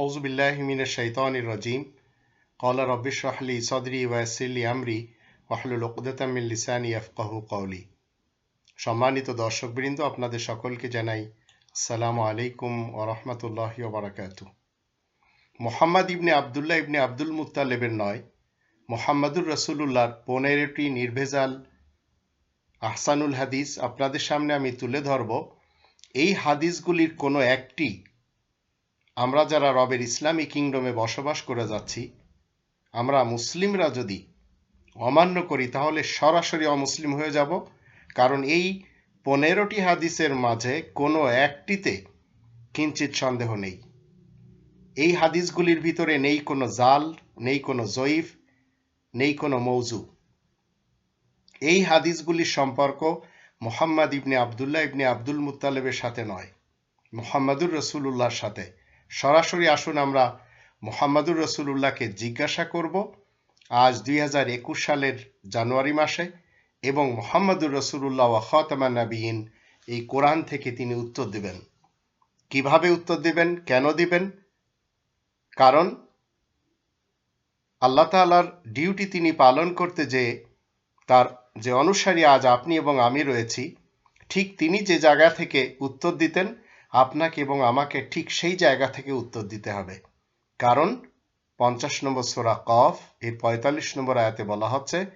আউজুবিল্লাহমিনের শৈতানির রাজিম। কলা রব্বিশ রাহলি সদরি ওয়াসিল্লি আমরি ওয়াহলুল ওকদাতামিল লিসানি আফকাহু কৌলি সম্মানিত দর্শকবৃন্দ, আপনাদের সকলকে জানাই আসসালামু আলাইকুম ওরহমতুল্লাহ বারাকাতু মোহাম্মদ ইবনে আবদুল্লাহ ইবনে আব্দুল মুতালেবের নয়, মোহাম্মদুর রসুলুল্লাহর পনেরোটি নির্ভেজাল আহসানুল হাদিস আপনাদের সামনে আমি তুলে ধরব। এই হাদিসগুলির কোনো একটি আমরা যারা রবের ইসলামী কিংডমে বসবাস করে যাচ্ছি, আমরা মুসলিমরা যদি অমান্য করি, তাহলে সরাসরি অমুসলিম হয়ে যাব। কারণ এই পনেরোটি হাদিসের মাঝে কোনো একটিতে কিঞ্চিত সন্দেহ নেই। এই হাদিসগুলির ভিতরে নেই কোনো জাল, নেই কোনো জয়ীফ, নেই কোনো মৌজু। এই হাদিসগুলির সম্পর্ক মোহাম্মদ ইবনে আবদুল্লাহ ইবনে আব্দুল মুত্তালেবের সাথে নয়, মোহাম্মদুর রসুল্লাহর সাথে। সরাসরি আসুন আমরা মোহাম্মদুর রসুল্লাহকে জিজ্ঞাসা করব আজ দুই হাজার একুশ সালের জানুয়ারি মাসে এবং মোহাম্মদুর রসুল্লাহ ওয়াহতামা নাবিয়ীন এই কোরআন থেকে তিনি উত্তর দিবেন। কীভাবে উত্তর দিবেন? কেন দিবেন? কারণ আল্লাহ তালার ডিউটি তিনি পালন করতে যে তার যে অনুসারী আজ আপনি এবং আমি রয়েছি, ঠিক তিনি যে জায়গা থেকে উত্তর দিতেন আপনাকে এবং আমাকে ঠিক সেই জায়গা থেকে উত্তর দিতে হবে। কারণ পঞ্চাশ নম্বর সোরা কফ, এর পঁয়তাল্লিশ নম্বর আয়াতে বলা হচ্ছে,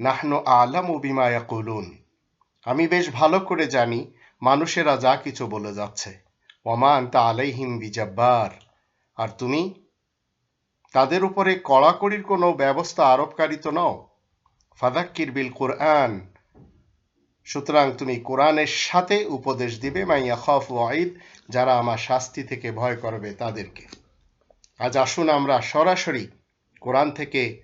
নাহনু আলাম বিমায়া কুলুন আমি বেশ ভালো করে জানি মানুষেরা যা কিছু বলে যাচ্ছে। ওমান তা আলাইহিম বিজাব্বার। আর তুমি? তাদের উপরে কড়াকড়ির কোনো ব্যবস্থা আরোপকারী তো নও। ফাদাক্কির বিল কোরআন। সুতরাং তুমি কোরআনের সাথে উপদেশ দিবে মাইয়া খফ ওয়াইদ যারা আমার শাস্তি থেকে ভয় করবে তাদেরকে। আজ আসুন আমরা সরাসরি কোরআন থেকে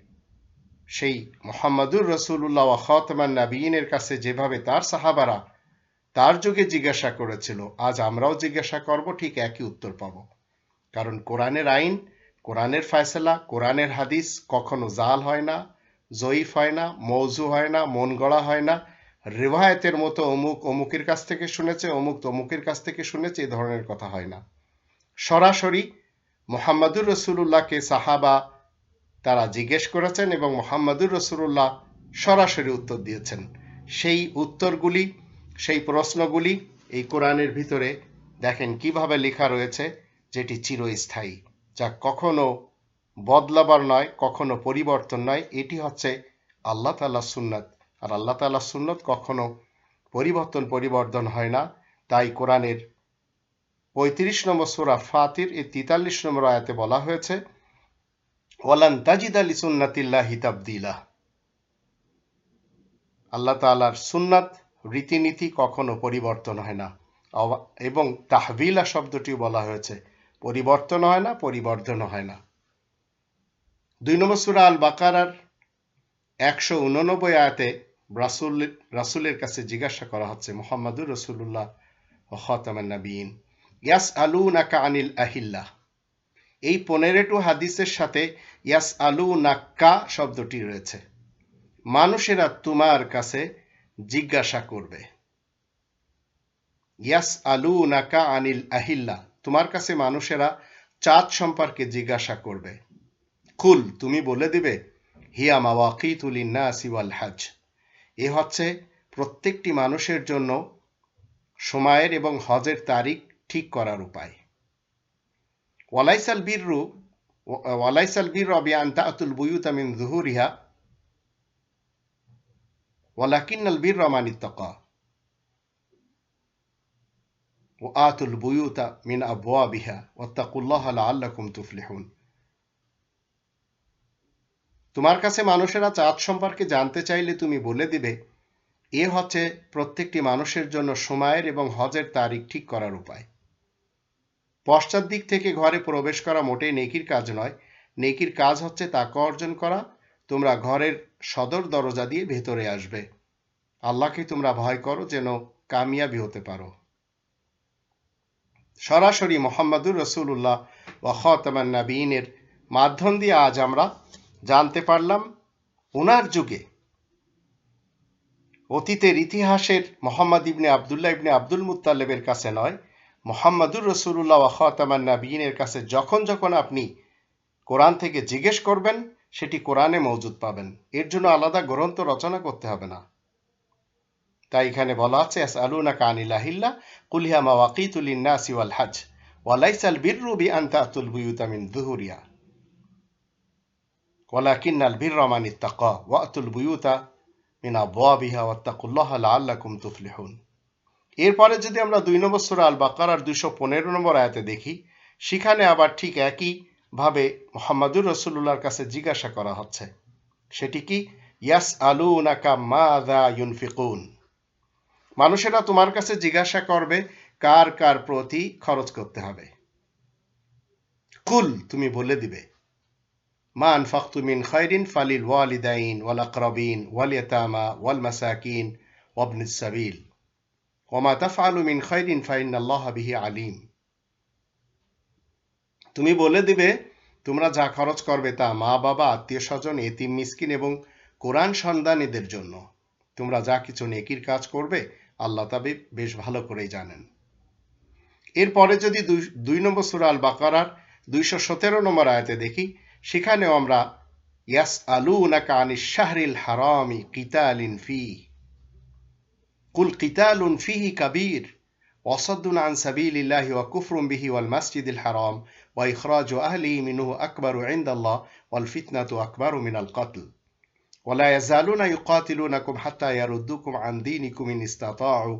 সেই মোহাম্মদুর রসুল্লাহ খতমান নাবিনের কাছে যেভাবে তার সাহাবারা তার যুগে জিজ্ঞাসা করেছিল, আজ আমরাও জিজ্ঞাসা করব, ঠিক একই উত্তর পাব। কারণ কোরআনের আইন, কোরআনের ফয়সলা, কোরআনের হাদিস কখনো জাল হয় না, জয়ীফ হয় না মৌজু হয় না, মন গড়া হয় না রেওয়ায়তের মতো অমুক, অমুকের কাছ থেকে শুনেছে, অমুক তমুকের কাছ থেকে শুনেছে, এ ধরনের কথা হয় না। সরাসরি মোহাম্মদুর রসুল্লাহকে সাহাবা তারা জিজ্ঞেস করেছেন এবং মোহাম্মদুর রসুল্লাহ সরাসরি উত্তর দিয়েছেন। সেই উত্তরগুলি, সেই প্রশ্নগুলি এই কোরআনের ভিতরে দেখেন কীভাবে লেখা রয়েছে, যেটি চিরস্থায়ী, যা কখনো বদলাবার নয়, কখনো পরিবর্তন নয়। এটি হচ্ছে আল্লাহ তাল্লাহ সুন্নত। আর আল্লাহ তাল্লাহ সুন্নত কখনো পরিবর্তন পরিবর্তন হয় না। তাই কোরআনের পঁয়ত্রিশ নম্বর সোরা ফাতির, এই তেতাল্লিশ নম্বর আয়াতে বলা হয়েছে, ওয়ালান তাজিদ আলী সুন্নাতিল্লাহ হিতাবদিলা আল্লাহ তালার সুন্নাত, রীতিনীতি কখনো পরিবর্তন হয় না। এবং তাহবিলা শব্দটিও বলা হয়েছে, পরিবর্তন হয় না পরিবর্ধন হয় না। দুই নম্বর সুরা আল বাকারার একশো উননব্বই আয়াতে রাসুল রাসুলের কাছে জিজ্ঞাসা করা হচ্ছে, মোহাম্মদুর রসুল্লাহ খতামান্নাবিন ইয়াস আলু নাকা আনিল আহিল্লা এই পনেরোটু হাদিসের সাথে ইয়াস আলু নাক্কা শব্দটি রয়েছে। মানুষেরা তোমার কাছে জিজ্ঞাসা করবে ইয়াস আলু নাকা আনিল আহিল্লা তোমার কাছে মানুষেরা চাঁদ সম্পর্কে জিজ্ঞাসা করবে, কুল, তুমি বলে দিবে, হিয়া মাওয়াকিতুল ইন্নাসি ওয়াল হাজ এ হচ্ছে প্রত্যেকটি মানুষের জন্য সময়ের এবং হজের তারিখ ঠিক করার উপায়। ওয়ালাইসাল বীররু, ওয়ালাইসাল বীর রবি আন্তা আতুল বুয়ুত আমিন জুহুরিহা ওয়ালাকিন বীর রমানি তকা ও আতুল বুয়ুতা মিন আবুয়া বিহা তাকুল্লাহ আল্লাহ তুফলিহুন। তোমার কাছে মানুষেরা চাঁদ সম্পর্কে জানতে চাইলে তুমি বলে দিবে, এ হচ্ছে প্রত্যেকটি মানুষের জন্য সময়ের এবং হজের তারিখ ঠিক করার উপায়। পশ্চাৎ দিক থেকে ঘরে প্রবেশ করা মোটেই নেকির কাজ নয়। নেকির কাজ হচ্ছে তাকে অর্জন করা। তোমরা ঘরের সদর দরজা দিয়ে ভেতরে আসবে। আল্লাহকে তোমরা ভয় করো যেন কামিয়াবি হতে পারো। সরাসরি মোহাম্মদুর রসুল্লাহ ওয়াহতামান নাবিনের মাধ্যম দিয়ে আজ আমরা জানতে পারলাম ওনার যুগে অতীতের ইতিহাসের মোহাম্মদ ইবনে আবদুল্লাহ ইবনে আব্দুল মুতাল্লেবের কাছে নয়, মোহাম্মদুর রসুল্লাহ খাতামান নাবিনের কাছে যখন যখন আপনি কোরআন থেকে জিজ্ঞেস করবেন, সেটি কোরআনে মজুদ পাবেন। এর জন্য আলাদা গ্রন্থ রচনা করতে হবে না। তাই এখানে বলা আছে আস আলুনা কানিলাহিল্লা কুলিহা মাওয়াকিতুল ইন্নাসি ওয়াল হাজ ওয়ালাইসাল বিররু বি আন তাতুল বুয়ুতা মান ইত্তাকা ওয়াতুল বুয়ুতা মিন আবওয়াবিহা ওয়াত্তাকুল্লাহা লাআল্লাকুম তুফলিহুন এরপরে যদি আমরা দুই নম্বর সূরা আল বাকারার দুইশো পনেরো নম্বর আয়াতে দেখি, সেখানে আবার ঠিক একই ভাবে মোহাম্মদুর রসুল্লাহর কাছে জিজ্ঞাসা করা হচ্ছে। সেটি কি? ইয়াস আলু নাকা মা দা ইউনফিকুন। মানুষেরা তোমার কাছে জিজ্ঞাসা করবে, কার কার প্রতি খরচ করতে হবে। কুল, তুমি বলে দিবে। মা আনফাকতু মিন ফালিল ওয়ালিদাইন ওয়াল ওয়াল ওয়াল মাসাকিন সাবিল। তাফআলু মিন বিহি আলিম। তুমি বলে দিবে, তোমরা যা খরচ করবে তা মা, বাবা, আত্মীয় স্বজন, এতিম, মিসকিন এবং কোরআন সন্ধানীদের জন্য। তোমরা যা কিছু নেকির কাজ করবে, আল্লাহ তাবে বেশ ভালো করেই জানেন। এরপরে যদি দুই নম্বর সুরাল বাকারার দুইশো সতেরো নম্বর আয়াতে দেখি সেখানেও আমরা ইয়াস আলু নাকা আনি শাহরিল হারামি কিতালিন ফি কুল কিতালুন ফিহি কাবির وصد عن سبيل الله وكفر به والمسجد الحرام وإخراج أهله منه أكبر عند الله والفتنة أكبر من القتل ولا يزالون يقاتلونكم حتى يردوكم عن دينكم إن استطاعوا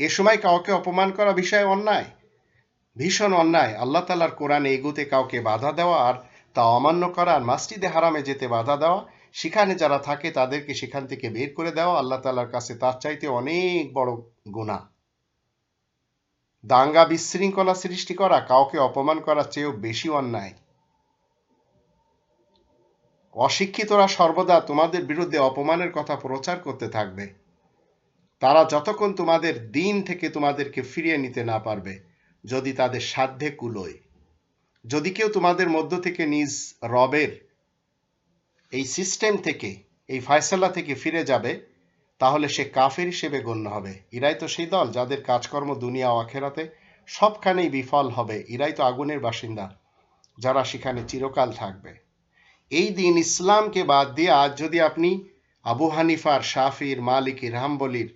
এ সময় কাউকে অপমান করা বিষয় অন্যায়? ভীষণ অন্যায়। আল্লাহ তালার কোরআনে এগুতে কাউকে বাধা দেওয়া আর তা অমান্য করা আর মাসজিদে হারামে যেতে বাধা দেওয়া, সেখানে যারা থাকে তাদেরকে সেখান থেকে বের করে দেওয়া, আল্লাহ তালার কাছে তার চাইতে অনেক বড় গুণা দাঙ্গা বিশৃঙ্খলা সৃষ্টি করা, কাউকে অপমান করার চেয়েও বেশি অন্যায়। অশিক্ষিতরা সর্বদা তোমাদের বিরুদ্ধে অপমানের কথা প্রচার করতে থাকবে। তারা যতক্ষণ তোমাদের দিন থেকে তোমাদেরকে ফিরিয়ে নিতে না পারবে, যদি তাদের সাধ্যে কুলোয়। যদি কেউ তোমাদের মধ্য থেকে নিজ রবের এই সিস্টেম থেকে, এই ফয়সালা থেকে ফিরে যাবে, তাহলে সে কাফের হিসেবে গণ্য হবে। ইরাই তো সেই দল যাদের কাজকর্ম দুনিয়া আখেরাতে সবখানেই বিফল হবে। ইরাই তো আগুনের বাসিন্দা যারা সেখানে চিরকাল থাকবে। এই দিন ইসলামকে বাদ দিয়ে আজ যদি আপনি আবু হানিফার শাফির মালিকির হাম্বলির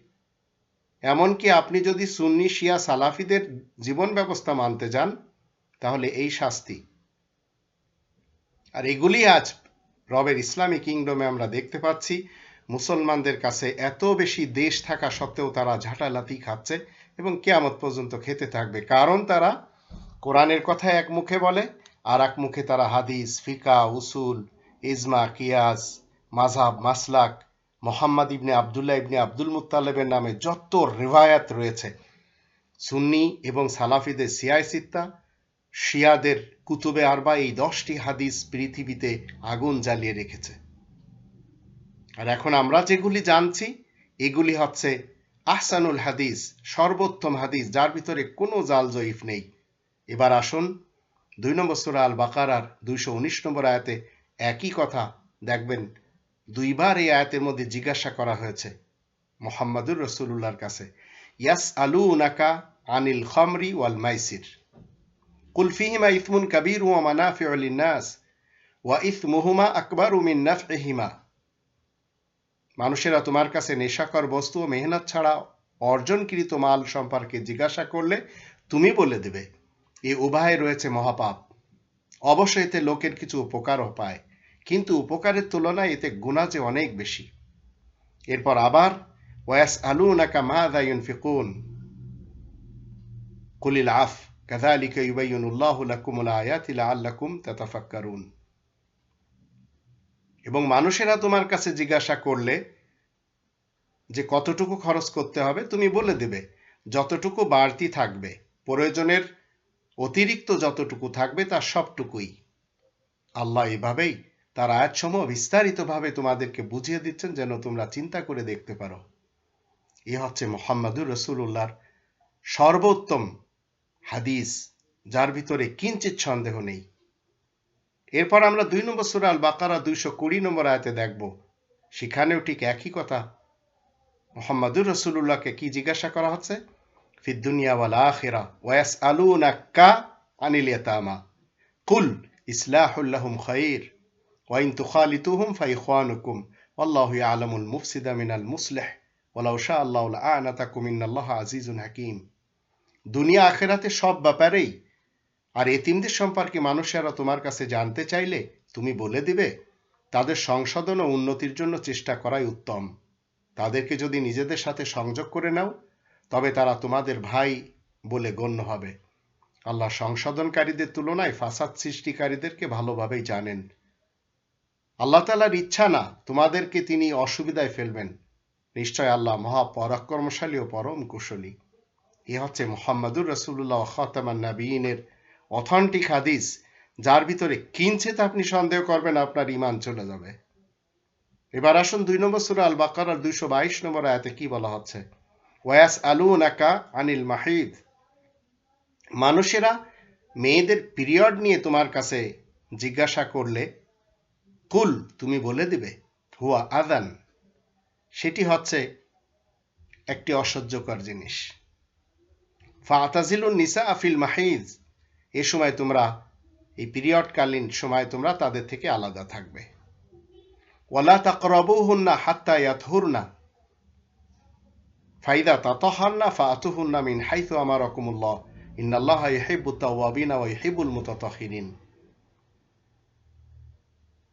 এমনকি আপনি যদি সুন্নি শিয়া সালাফিদের জীবন ব্যবস্থা মানতে যান, তাহলে এই শাস্তি। আর এগুলি আজ রবের ইসলামী কিংডমে আমরা দেখতে পাচ্ছি। মুসলমানদের কাছে এত বেশি দেশ থাকা সত্ত্বেও তারা ঝাঁটালাতি খাচ্ছে এবং কেয়ামত পর্যন্ত খেতে থাকবে। কারণ তারা কোরআনের কথা এক মুখে বলে, আর এক মুখে তারা হাদিস, ফিকা, উসুল, ইজমা, কিয়াস মাঝাব মাসলাক মোহাম্মদ ইবনে আবদুল্লাহ ইবনে আব্দুল মুতালেবের নামে যত রিভায়াত রয়েছে, সুন্নি এবং সালাফিদের সিয়াই সিত্তা, শিয়াদের কুতুবে আরবা এই দশটি হাদিস পৃথিবীতে আগুন জ্বালিয়ে রেখেছে। আর এখন আমরা যেগুলি জানছি, এগুলি হচ্ছে আহসানুল হাদিস, সর্বোত্তম হাদিস, যার ভিতরে কোনো জাল জয়ীফ নেই। এবার আসুন দুই নম্বর সুরা আল বাকারার দুইশো উনিশ নম্বর আয়াতে একই কথা দেখবেন। দুইবার এই আয়াতের মধ্যে জিজ্ঞাসা করা হয়েছে মোহাম্মদুর রসুল্লাহর কাছে ইয়াস আলু উনাকা আনিল খমরি ওয়াল মাইসির কুলফিহিমা কবির ও মানাফি নাস ওয়া আকবর উমিন নাফ মানুষেরা তোমার কাছে নেশাকর বস্তু ও মেহনত ছাড়া অর্জনকৃত মাল সম্পর্কে জিজ্ঞাসা করলে তুমি বলে দেবে, এ উভয়ে রয়েছে মহাপাপ। অবশ্যই এতে লোকের কিছু উপকারও পায়। কিন্তু উপকারের তুলনায় এতে গুণা যে অনেক বেশি এরপর আবার ওয়াস আলু নাকা মা দায়ুন ফিকুন কুলিল আফ كذلك يبين الله لكم الآيات لعلكم تتفكرون এবং মানুষেরা তোমার কাছে জিজ্ঞাসা করলে যে কতটুকু খরচ করতে হবে তুমি বলে দেবে যতটুকু বাড়তি থাকবে প্রয়োজনের অতিরিক্ত যতটুকু থাকবে তার সবটুকুই আল্লাহ এভাবেই তার আয়াতসমূহ বিস্তারিতভাবে তোমাদেরকে বুঝিয়ে দিচ্ছেন যেন তোমরা চিন্তা করে দেখতে পারো। এ হচ্ছে মোহাম্মদুর রসুল্লাহর সর্বোত্তম হাদিস, যার ভিতরে কিঞ্চিত সন্দেহ নেই। এরপর আমরা দুই নম্বর সুরা আল বাকারা দুইশো কুড়ি নম্বর আয়াতে দেখব। সেখানেও ঠিক একই কথা। মোহাম্মদুর রসুল্লাহকে কি জিজ্ঞাসা করা হচ্ছে? ফিদ্দুনিয়া ওয়াল ওয়াস আলু নাক্কা আনিল ইয়াতামা। কুল ইসলাহুল্লাহুম খাইর। ওয়াইন তুখালিতুহুম ফাইখওয়ানুকুম আল্লাহ আলমুল মুফসিদা মিনাল মুসলেহ ওলাউ শাহ আল্লাহ আনাতাকুম ইন্নাল্লাহ আজিজুন হাকিম। দুনিয়া আখেরাতে সব ব্যাপারেই, আর এতিমদের সম্পর্কে মানুষেরা তোমার কাছে জানতে চাইলে তুমি বলে দিবে, তাদের সংশোধন ও উন্নতির জন্য চেষ্টা করাই উত্তম। তাদেরকে যদি নিজেদের সাথে সংযোগ করে নাও, তবে তারা তোমাদের ভাই বলে গণ্য হবে। আল্লাহ সংশোধনকারীদের তুলনায় ফাসাদ সৃষ্টিকারীদেরকে ভালোভাবেই জানেন। আল্লাহ তালার ইচ্ছা না, তোমাদেরকে তিনি অসুবিধায় ফেলবেন। নিশ্চয় আল্লাহ মহা পরাক্রমশালী ও পরম কুশলী। এ হচ্ছে মোহাম্মদুর রসুল্লাহ খতামান নাবিনের অথেন্টিক হাদিস, যার ভিতরে কিঞ্চিত আপনি সন্দেহ করবেন আপনার ইমান চলে যাবে। এবার আসুন দুই নম্বর সুরা আল বাকার দুইশো বাইশ নম্বর আয়াতে কি বলা হচ্ছে? ওয়াস আলু নাকা আনিল মাহিদ। মানুষেরা মেয়েদের পিরিয়ড নিয়ে তোমার কাছে জিজ্ঞাসা করলে কুল তুমি বলে দিবে, হুয়া আদান সেটি হচ্ছে একটি অসহ্যকর জিনিস। ফাতাজিলুন নিসা আফিল মাহিজ। এ সময় তোমরা, এই পিরিয়ডকালীন সময় তোমরা তাদের থেকে আলাদা থাকবে। ওয়ালা তাকরাবুহুন্না হাত্তা ইয়াতহুরনা। ফাইদা তাতাহারনা ফাআতুহুন্না মিন হাইথু আমারাকুমুল্লাহ। ইন্নাল্লাহ ইউহিব্বুত তাওয়াবিনা ওয়া ইউহিব্বুল মুতাতাহহিরিন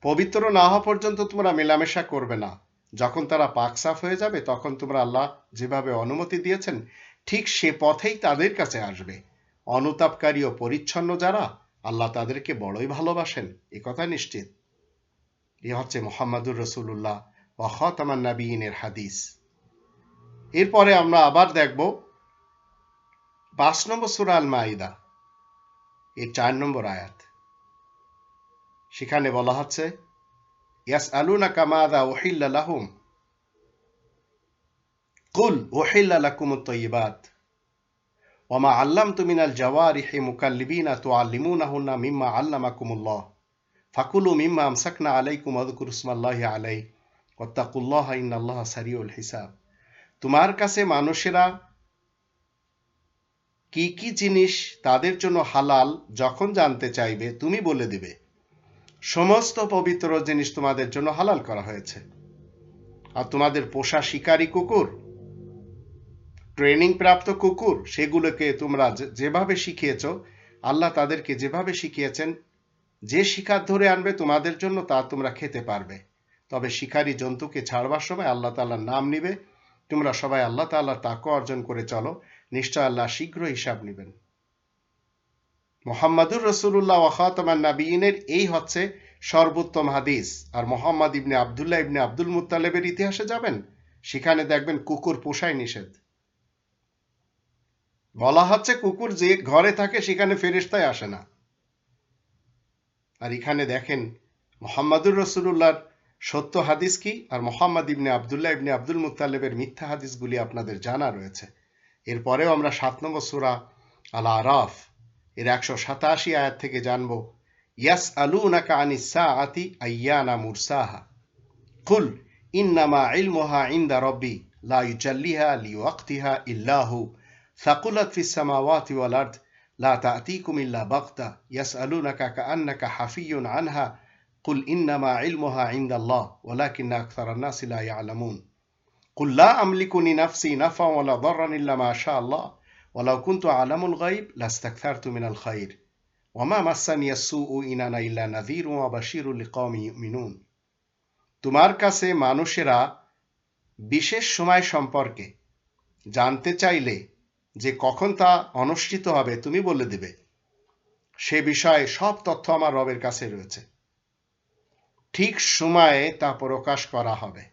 পবিত্র না হওয়া পর্যন্ত তোমরা মেলামেশা করবে না। যখন তারা পাকসাফ হয়ে যাবে, তখন তোমরা আল্লাহ যেভাবে অনুমতি দিয়েছেন, ঠিক সে পথেই তাদের কাছে আসবে। অনুতাপকারী ও পরিচ্ছন্ন যারা, আল্লাহ তাদেরকে বড়ই ভালোবাসেন। এ কথা নিশ্চিত। এ হচ্ছে মোহাম্মদুর রসুল্লাহ ওয়াহতামান নাবিনের হাদিস। এরপরে আমরা আবার দেখব পাঁচ নম্বর সুরা আল মাইদা এর চার নম্বর আয়াত। সেখানে বলা হচ্ছে ইয়াস আলুনা কামাদা কুল ওমা আল্লাম তুমিনাল মুকাল্লিবিনা তুআল্লিমুনাহুন্না মিম্মা ফাকুলু মিম্মা আমসাকনা ইসমাল্লাহি আলাই ওয়াত্তাকুল্লাহ ইন্নাল্লাহ সারিউল হিসাব। তোমার কাছে মানুষেরা কি কি জিনিস তাদের জন্য হালাল যখন জানতে চাইবে, তুমি বলে দিবে। সমস্ত পবিত্র জিনিস তোমাদের জন্য হালাল করা হয়েছে। আর তোমাদের পোষা শিকারী কুকুর ট্রেনিং প্রাপ্ত কুকুর, সেগুলোকে তোমরা যেভাবে শিখিয়েছ, আল্লাহ তাদেরকে যেভাবে শিখিয়েছেন, যে শিকার ধরে আনবে তোমাদের জন্য তা তোমরা খেতে পারবে। তবে শিকারী জন্তুকে ছাড়বার সময় আল্লাহ তাল্লাহর নাম নিবে। তোমরা সবাই আল্লাহ তাল্লাহর তাকে অর্জন করে চলো। নিশ্চয় আল্লাহ শীঘ্র হিসাব নেবেন। মোহাম্মদুর রসুল্লাহ ওয়াখাতমান নাবিনের এই হচ্ছে সর্বোত্তম হাদিস। আর মোহাম্মদ ইবনে আবদুল্লাহ ইবনে আব্দুল মুতালেবের ইতিহাসে যাবেন, সেখানে দেখবেন কুকুর পোষায় নিষেধ। বলা হচ্ছে কুকুর যে ঘরে থাকে, সেখানে ফেরিস্তায় আসে না। আর এখানে দেখেন মোহাম্মদুর রসুল্লাহর সত্য হাদিস কি, আর মোহাম্মদ ইবনে আবদুল্লাহ ইবনে আব্দুল মুতালেবের মিথ্যা হাদিসগুলি আপনাদের জানা রয়েছে। এরপরেও আমরা সাত নম্বর সুরা আল আরাফ এর একশো সাতাশি আয়াত থেকে জানব ইয়াস আলু নাকা আনিসা আতি আইয়ানা মুরসাহা কুল ইন্নামা ইলমোহা ইন্দা রব্বি লা ইউজাল্লিহা লিওয়াক্তিহা ইল্লাহু ثقلت في السماوات والأرض لا تأتيكم إلا بغتة يسألونك كأنك حفي عنها قل إنما علمها عند الله ولكن أكثر الناس لا يعلمون قل لا أملك لنفسي نفعا ولا ضرا إلا ما شاء الله ولو كنت أعلم الغيب لاستكثرت من الخير وما مسني السوء إن أنا إلا نذير وبشير لقوم يؤمنون তোমার কাছে মানুষেরা বিশেষ সময় সম্পর্কে জানতে চাইলে যে কখন তা অনুষ্ঠিত হবে, তুমি বলে দেবে। সে বিষয়ে সব তথ্য আমার রবের কাছে রয়েছে। ঠিক সময়ে তা প্রকাশ করা হবে।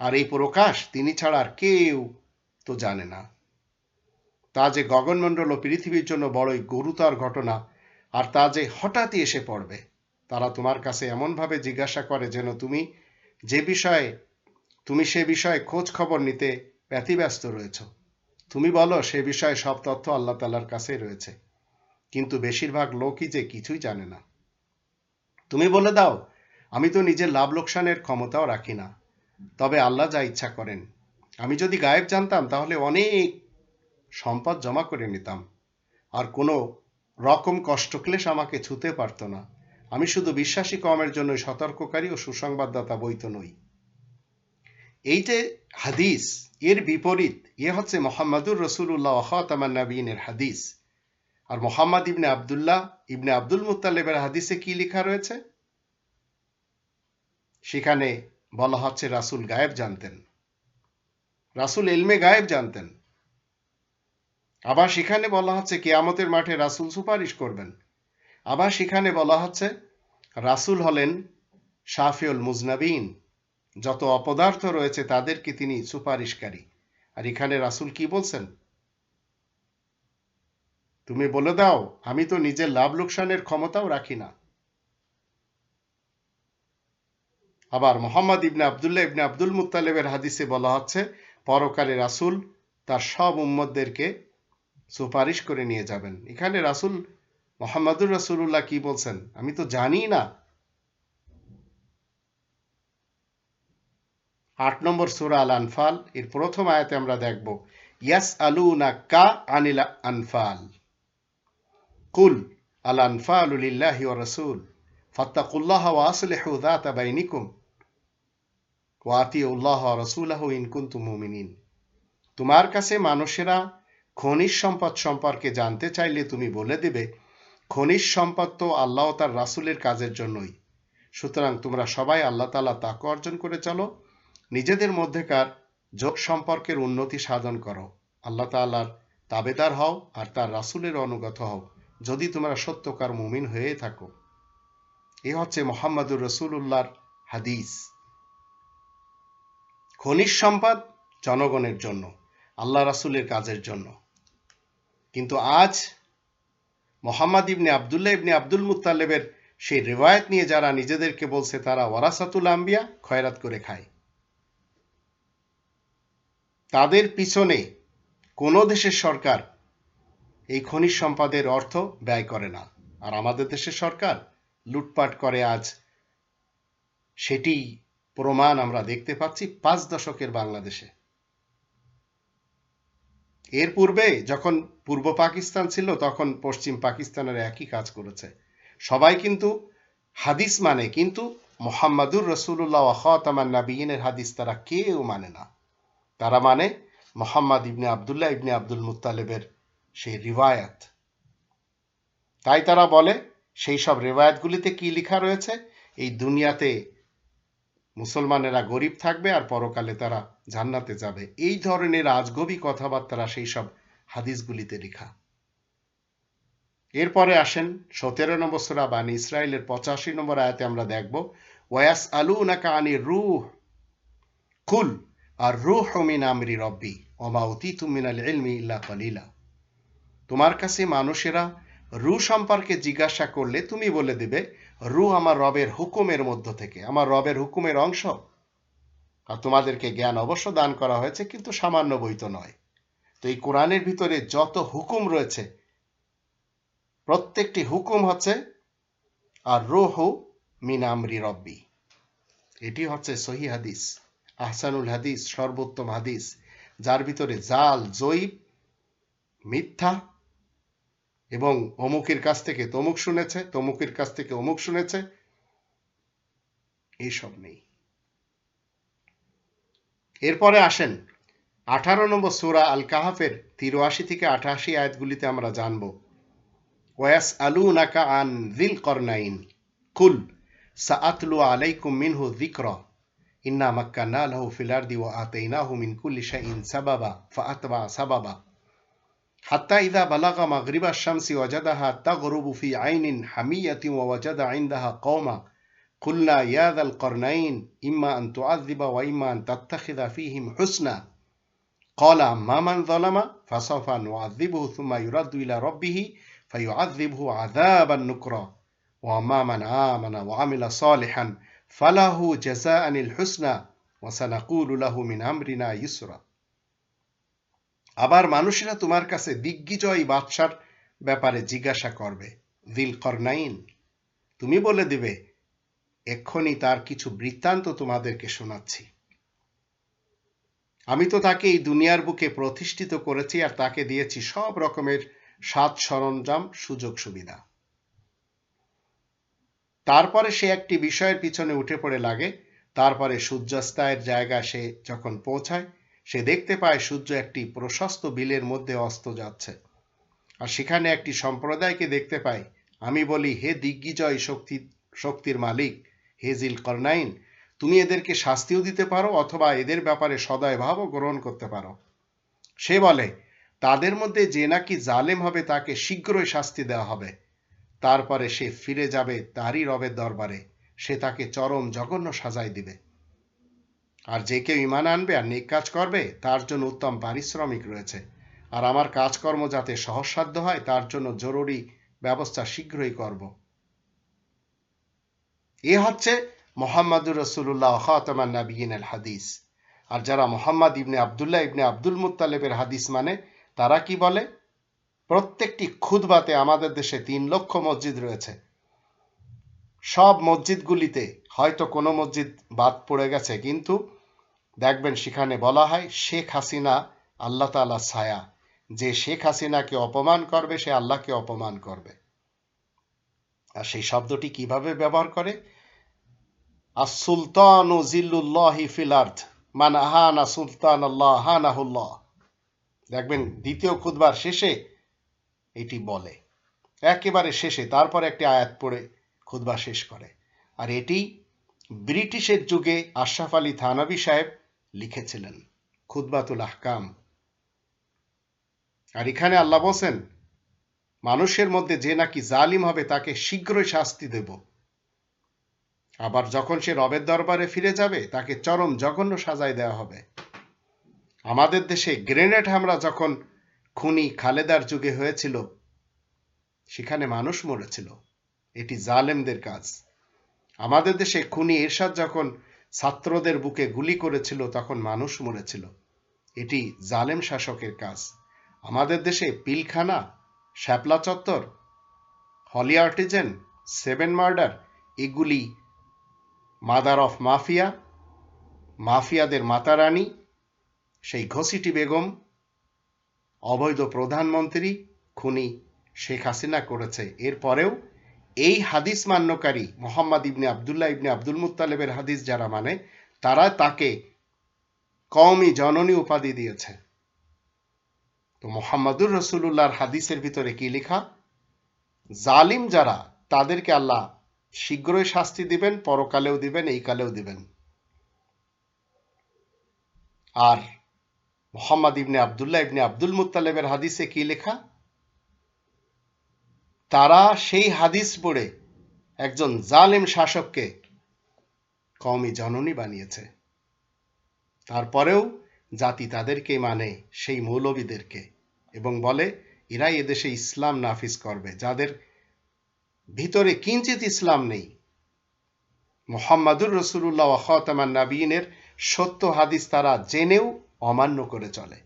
আর এই প্রকাশ তিনি ছাড়া আর কেউ তো জানে না। তা যে গগনমণ্ডল ও পৃথিবীর জন্য বড়ই গুরুতর ঘটনা, আর তা যে হঠাৎই এসে পড়বে, তারা তোমার কাছে এমনভাবে জিজ্ঞাসা করে যেন তুমি যে বিষয়ে, তুমি সে বিষয়ে খোঁজ খবর নিতে ব্যতিব্যস্ত রয়েছ। তুমি বলো, সে বিষয়ে সব তথ্য আল্লাহ তালার কাছে রয়েছে, কিন্তু বেশিরভাগ লোকই যে কিছুই জানে না। তুমি বলে দাও, আমি তো নিজের লাভ লোকসানের ক্ষমতাও রাখি না। তবে আল্লাহ যা ইচ্ছা করেন। আমি যদি গায়েব জানতাম, তাহলে অনেক সম্পদ জমা করে নিতাম। আর কোনো রকম কষ্টক্লেশ আমাকে ছুতে পারত না। আমি শুধু বিশ্বাসী কমের জন্য সতর্ককারী ও সুসংবাদদাতা বইত নই। এই যে হাদিস, এর বিপরীত, এ হচ্ছে মোহাম্মদুর রসুল্লাহ ওয়াহতামান নবীনের হাদিস। আর মোহাম্মদ ইবনে আবদুল্লাহ ইবনে আব্দুল মুতালেবের হাদিসে কি লেখা রয়েছে? সেখানে বলা হচ্ছে রাসুল গায়েব জানতেন। রাসুল এলমে গায়েব জানতেন। আবার সেখানে বলা হচ্ছে কেয়ামতের মাঠে রাসুল সুপারিশ করবেন। আবার সেখানে বলা হচ্ছে রাসুল হলেন শাফিউল মুজনাবিন। যত অপদার্থ রয়েছে তাদেরকে তিনি সুপারিশকারী। আর এখানে রাসুল কি বলছেন? তুমি বলে দাও, আমি তো নিজের লাভ লোকসানের ক্ষমতাও রাখি না। আবার মোহাম্মদ ইবনে আবদুল্লাহ ইবনে আব্দুল মুতালেবের হাদিসে বলা হচ্ছে, পরকালে রাসুল তার সব উম্মদদেরকে সুপারিশ করে নিয়ে যাবেন। এখানে রাসুল মোহাম্মদুর রাসুল্লাহ কি বলছেন? আমি তো জানি না। আট নম্বর সুরা আল আনফাল এর প্রথম আয়াতে আমরা দেখব ইয়াস আলু না কা আনিল আনফাল। কুল আল আনফাল লিল্লাহি ওয়া রাসূল ফাত্তাকুল্লাহ ওয়া আসলিহু যাতা বাইনিকুম। ওয়া আতিউল্লাহ ওয়া রাসূলাহু ইন কুনতুম মুমিনিন। তোমার কাছে মানুষেরা খনিজ সম্পদ সম্পর্কে জানতে চাইলে তুমি বলে দেবে, খনিজ সম্পদ তো আল্লাহ তার রাসূলের কাজের জন্যই। সুতরাং তোমরা সবাই আল্লাহ তাআলা তাকে অর্জন করে চলো, নিজেদের মধ্যেকার যোগ সম্পর্কের উন্নতি সাধন করো। আল্লাহ তাল্লার তাবেদার হও আর তার রাসুলের অনুগত হও, যদি তোমরা সত্যকার মুমিন হয়ে থাকো। এ হচ্ছে মোহাম্মদুর রসুল্লাহর হাদিস। খনিজ সম্পদ জনগণের জন্য, আল্লাহ রাসুলের কাজের জন্য। কিন্তু আজ মোহাম্মদ ইবনে আবদুল্লাহ ইবনে আব্দুল মুতালেবের সেই রেওয়ায়ত নিয়ে যারা নিজেদেরকে বলছে, তারা ওয়ারাসাতুল আম্বিয়া খয়রাত করে খায়। তাদের পিছনে কোনো দেশের সরকার এই খনিজ সম্পদের অর্থ ব্যয় করে না। আর আমাদের দেশের সরকার লুটপাট করে আজ সেটি প্রমাণ আমরা দেখতে পাচ্ছি পাঁচ দশকের বাংলাদেশে। এর পূর্বে যখন পূর্ব পাকিস্তান ছিল, তখন পশ্চিম পাকিস্তানের একই কাজ করেছে। সবাই কিন্তু হাদিস মানে কিন্তু মোহাম্মদুর রসুল্লাহ নাবিনের হাদিস তারা কেউ মানে না। তারা মানে মোহাম্মদ ইবনে আবদুল্লাহ ইবনে আব্দুল মুতালেবের সেই রিওয়ায়াত। তাই তারা বলে, সেই সব রেওয়ায়াতগুলিতে কি লেখা রয়েছে? এই দুনিয়াতে মুসলমানেরা গরিব থাকবে আর পরকালে তারা জান্নাতে যাবে। এই ধরনের আজগবি কথাবার্তারা সেই সব হাদিসগুলিতে লেখা। এরপরে আসেন সতেরো নম্বর সুরা বানী ইসরায়েলের পঁচাশি নম্বর আয়াতে আমরা দেখব ওয়াস আলু নাকা আনি রুহ, কুল, আর রুহ মিন আমরি রব্বি, ওমা অতীতু মিনাল ইলমি ইল্লা কলিলা। তোমার কাছে মানুষেরা রু সম্পর্কে জিজ্ঞাসা করলে তুমি বলে দেবে রু আমার রবের হুকুমের মধ্য থেকে, আমার রবের হুকুমের অংশ। আর তোমাদেরকে জ্ঞান অবশ্য দান করা হয়েছে, কিন্তু সামান্য বইত নয়। তো এই কোরআনের ভিতরে যত হুকুম রয়েছে, প্রত্যেকটি হুকুম হচ্ছে, আর রোহু মিন আমরি রব্বি। এটি হচ্ছে সহি হাদিস, আহসানুল হাদিস, সর্বোত্তম হাদিস, যার ভিতরে জাল জয়ীব মিথ্যা এবং অমুকের কাছ থেকে তমুক শুনেছে, তমুকের কাছ থেকে অমুক শুনেছে এইসব নেই। এরপরে আসেন, আঠারো নম্বর সুরা আল কাহাফের তিরাশি থেকে আঠাশি আয়াতগুলিতে আমরা জানব। ওয়াস আলু নাকা আন দিল করনাইন কুল, সাআতলু আলাইকুম মিনহু যিকরা, ইন্না মাক্কান্না লাহু ফিল আরদি ওয়া আতাইনাহু মিন কুল্লি শাইইন সাবাবা ফাআতবা সাবাবা। حتى إذا بلغ مغرب الشمس وجدها تغرب في عين حمية ووجد عندها قوما. قلنا يا ذا القرنين إما أن تعذب وإما أن تتخذ فيهم حسنا. قال أما من ظلم فسوف نعذبه ثم يرد إلى ربه فيعذبه عذابا نكرا. وأما من آمن وعمل صالحا فله جزاء الحسنى وسنقول له من أمرنا يسرا. আবার মানুষেরা তোমার কাছে দিগ্বিজয়ী বাদশার ব্যাপারে জিজ্ঞাসা করবে দিল করনাইন তুমি বলে দিবে, এক্ষুনি তার কিছু বৃত্তান্ত তোমাদেরকে শোনাচ্ছি। আমি তো তাকে এই দুনিয়ার বুকে প্রতিষ্ঠিত করেছি আর তাকে দিয়েছি সব রকমের সাত সরঞ্জাম, সুযোগ, সুবিধা। তারপরে সে একটি বিষয়ের পিছনে উঠে পড়ে লাগে, তারপরে সূর্যাস্তায়ের জায়গা সে যখন পৌঁছায় সে দেখতে পায় সূর্য একটি প্রশস্ত বিলের মধ্যে অস্ত যাচ্ছে। আর সেখানে একটি সম্প্রদায়কে দেখতে পাই আমি বলি, হে দিগ্বিজয় শক্তি, শক্তির মালিক, হে জিল কর্নাইন, তুমি এদেরকে শাস্তিও দিতে পারো অথবা এদের ব্যাপারে সদয় ভাবও গ্রহণ করতে পারো। সে বলে, তাদের মধ্যে যে নাকি জালেম হবে তাকে শীঘ্রই শাস্তি দেওয়া হবে। তারপরে সে ফিরে যাবে তারই রবের দরবারে। সে তাকে চরম জঘন্য সাজাই দিবে। আর যে কেউ ইমান আনবে আর নেক কাজ করবে, তার জন্য উত্তম পারিশ্রমিক রয়েছে। আর আমার কাজকর্ম যাতে সহজসাধ্য হয়, তার জন্য জরুরি ব্যবস্থা শীঘ্রই করব। এ হচ্ছে মোহাম্মদুর রসুল্লাহ খাতমান নাবিয়িন আল হাদিস। আর যারা মোহাম্মদ ইবনে আবদুল্লাহ ইবনে আব্দুল মুতালেবের হাদিস মানে তারা কি বলে? প্রত্যেকটি খুদবাতে আমাদের দেশে তিন লক্ষ মসজিদ রয়েছে। সব মসজিদগুলিতে হয়তো কোনো মসজিদ বাদ পড়ে গেছে, কিন্তু দেখবেন সেখানে বলা হয় শেখ হাসিনা, আল্লাহ তালা ছায়া। যে শেখ হাসিনাকে অপমান করবে, সে আল্লাহকে অপমান করবে। আর সেই শব্দটি কীভাবে ব্যবহার করে? আর সুলতান ও জিল্লুল্লাহি মান আহানা সুলতান আল্লাহ হানাহুল্লাহ দেখবেন দ্বিতীয় খুদবার শেষে এটি বলে। একেবারে শেষে, তারপর একটি আয়াত পড়ে খুদবা শেষ করে। আর এটি ব্রিটিশের যুগে আশরাফ আলী থানবী সাহেব লিখেছিলেন খুদবাতুল আহকাম। আর এখানে আল্লাহ বলছেন, মানুষের মধ্যে যে নাকি জালিম হবে, তাকে শীঘ্রই শাস্তি দেব। আবার যখন সে রবের দরবারে ফিরে যাবে, তাকে চরম জঘন্য সাজায় দেওয়া হবে। আমাদের দেশে গ্রেনেড হামলা যখন খুনি খালেদার যুগে হয়েছিল, সেখানে মানুষ মরেছিল। এটি জালেমদের কাজ। আমাদের দেশে খুনি এরশাদ যখন ছাত্রদের বুকে গুলি করেছিল তখন মানুষ মরেছিল। এটি জালেম শাসকের কাজ। আমাদের দেশে Pilkhana, Shapla Chattar, Holey Artisan, seven murder, এগুলি মাদার অফ মাফিয়া, মাফিয়াদের মাতারানী, সেই ঘসিটি বেগম, অবৈধ প্রধানমন্ত্রী খুনি শেখ হাসিনা করেছে। এরপরেও এই হাদিস মান্যকারী মোহাম্মদ ইবনে আবদুল্লাহ ইবনে আব্দুল মুতালেবের হাদিস যারা মানে তারা তাকে কওমি জননী উপাধি দিয়েছে। তো মোহাম্মদুর রসুল্লাহর হাদিসের ভিতরে কি লেখা? জালিম যারা, তাদেরকে আল্লাহ শীঘ্রই শাস্তি দিবেন, পরকালেও দিবেন, এই কালেও দিবেন। আর মোহাম্মদ ইবনে আবদুল্লাহ ইবনে আব্দুল মুতালেবের হাদিসে কি লেখা? তারা সেই হাদিস পড়ে একজন জালেম শাসককে কমই জননী বানিয়েছে। তারপরেও জাতি তাদেরকে মানে সেই মৌলবীদেরকে এবং বলে, এরাই এদেশে ইসলাম নাফিজ করবে। যাদের ভিতরে কিঞ্চিত ইসলাম নেই। মোহাম্মদুর রসুল্লাহ খতামান নাবিনের সত্য হাদিস তারা জেনেও অমান্য করে চলে।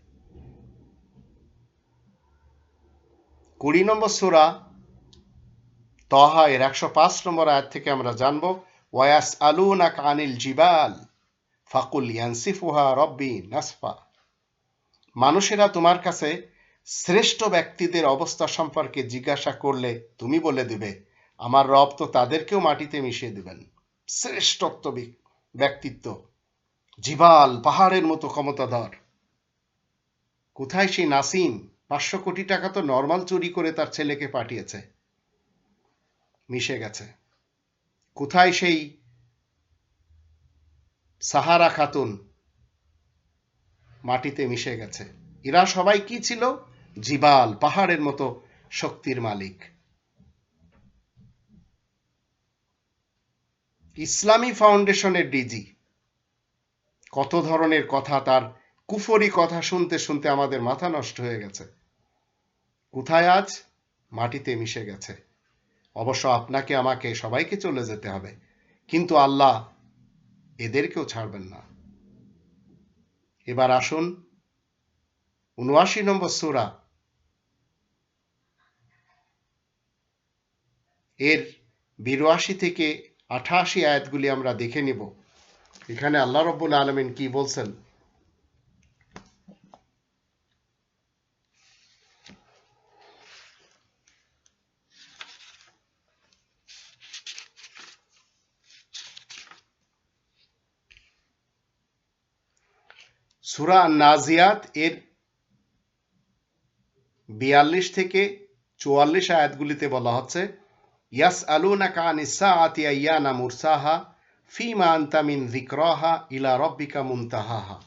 কুড়ি নম্বর সুরা তহা এর একশো পাঁচ নম্বর আয়াত থেকে আমরা জানব ওয়াস আলুনাক আনিল জিবাল, ফাকুল ইয়ানসিফুহা রব্বি নাসফা। মানুষেরা তোমার কাছে শ্রেষ্ঠ ব্যক্তিদের অবস্থা সম্পর্কে জিজ্ঞাসা করলে তুমি বলে দিবে, আমার রব তো তাদেরকেও মাটিতে মিশিয়ে দিবেন। শ্রেষ্ঠত্ব ব্যক্তিত্ব। জিবাল, পাহাড়ের মতো ক্ষমতাধর। কোথায় সেই নাসিম? পাঁচশো কোটি টাকা তো নর্মাল চুরি করে তার ছেলেকে পাঠিয়েছে। মিশে গেছে। কোথায় সেই সাহারা খাতুন মাটিতে মিশে গেছে? এরা সবাই কি ছিল? জিবাল, পাহাড়ের মতো শক্তির মালিক। ইসলামী ফাউন্ডেশনের ডিজি। কত ধরনের কথা তার কুফরি কথা শুনতে শুনতে আমাদের মাথা নষ্ট হয়ে গেছে। কোথায় আজ? মাটিতে মিশে গেছে। অবশ্য আপনাকে, আমাকে, সবাইকে চলে যেতে হবে। কিন্তু আল্লাহ এদেরকেও ছাড়বেন না। এবার আসুন উনআশি নম্বর সুরা। এর বিরাশি থেকে আঠাশি আয়াতগুলি আমরা দেখে নিব। এখানে আল্লাহ রব্বুল আলমিন কি বলছেন? সুরা নাজিয়াত এর বিয়াল্লিশ থেকে চুয়াল্লিশ আয়াতগুলিতে বলা হচ্ছে ইয়াস আলুনা কান ইসাআতি আইয়ানা মুরসাহা ফিমা আনতা মিন যিকরাহা ইলা রব্বিকা মুনতাহাহা।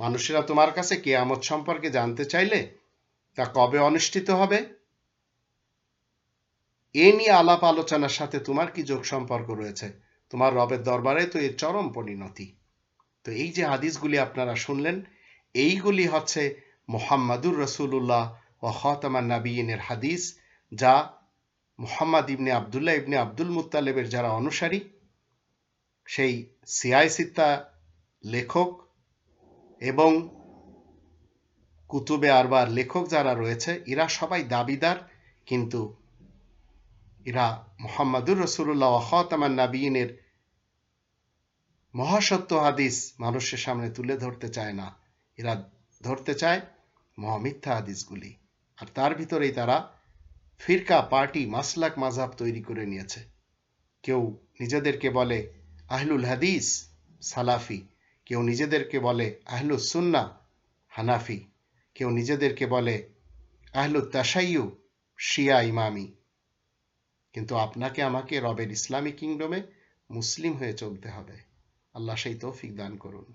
মানুষেরা তোমার কাছে কিয়ামত সম্পর্কে জানতে চাইলে তা কবে অনুষ্ঠিত হবে? এ নিয়ে আলাপ আলোচনার সাথে তোমার কি যোগ সম্পর্ক রয়েছে? তোমার রবের দরবারে তো এর চরম পরিণতি। তো এই যে হাদিসগুলি আপনারা শুনলেন, এইগুলি হচ্ছে মোহাম্মদুর রসুল্লাহ ও খতামান নাবিয়িনের হাদিস, যা মুহাম্মদ ইবনে আবদুল্লাহ ইবনে আব্দুল মুতালেবের যারা অনুসারী, সেই সিয়াই সিত্তা লেখক এবং কুতুবে আরবার লেখক যারা রয়েছে, এরা সবাই দাবিদার, কিন্তু এরা মোহাম্মদুর রসুল্লাহ খতামান নাবিয়িনের মহাসত্য হাদিস মানুষের সামনে তুলে ধরতে চায় না। এরা ধরতে চায় মহামিথ্যা হাদিসগুলি। আর তার ভিতরেই তারা ফিরকা, পার্টি, মাসলাক মাঝাব তৈরি করে নিয়েছে। কেউ নিজেদেরকে বলে আহলুল হাদিস, সালাফি। কেউ নিজেদেরকে বলে আহলুস সুন্না, হানাফি। কেউ নিজেদেরকে বলে আহলু তাসাইয়ু শিয়া ইমামি। কিন্তু আপনাকে আমাকে রবের ইসলামী কিংডমে মুসলিম হয়ে চলতে হবে। আল্লাহ সেই তৌফিক দান করুন।